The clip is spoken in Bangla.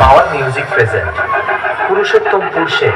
Power music present. পুরুষোত্তম পুরুষের